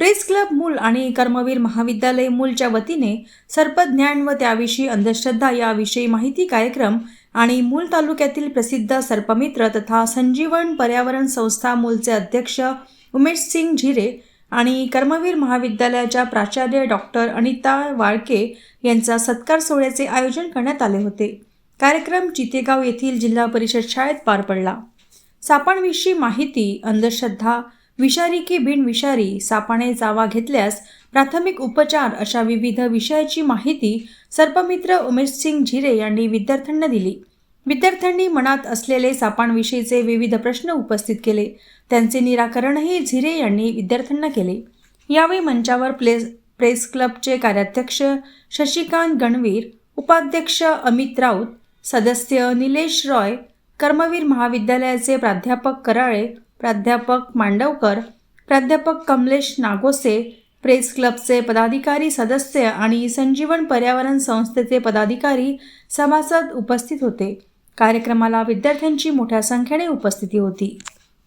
Press club मूल आणि कर्मवीर महाविद्यालय मूलच्या वतीने सर्पज्ञान व त्याविषयी अंधश्रद्धा याविषयी माहिती कार्यक्रम आणि मूल तालुक्यातील प्रसिद्ध सर्पमित्र तथा संजीवन पर्यावरण संस्था मूलचे अध्यक्ष उमेश सिंग झिरे आणि कर्मवीर महाविद्यालयाच्या प्राचार्य डॉक्टर अनिता वाळके यांचा सत्कार सोहळ्याचे आयोजन करण्यात आले होते. कार्यक्रम चितेगाव येथील जिल्हा परिषद शाळेत पार पडला. सापांविषयी माहिती अंधश्रद्धा विषारी की बिनविषारी सापाने चावा घेतल्यास प्राथमिक उपचार अशा विविध विषयाची माहिती सर्पमित्र उमेश सिंग झिरे यांनी विद्यार्थ्यांना दिली. विद्यार्थ्यांनी मनात असलेले सापांविषयीचे विविध प्रश्न उपस्थित केले. त्यांचे निराकरणही झिरे यांनी विद्यार्थ्यांना केले. यावेळी मंचावर प्लेस प्रेस क्लबचे कार्याध्यक्ष शशिकांत गणवीर उपाध्यक्ष अमित राऊत सदस्य निलेश रॉय कर्मवीर महाविद्यालयाचे प्राध्यापक कराळे प्राध्यापक मांडवकर प्राध्यापक कमलेश नागोसे प्रेस क्लबचे पदाधिकारी सदस्य आणि संजीवन पर्यावरण संस्थेचे पदाधिकारी सभासद उपस्थित होते. कार्यक्रमाला विद्यार्थ्यांची मोठ्या संख्येने उपस्थिती होती.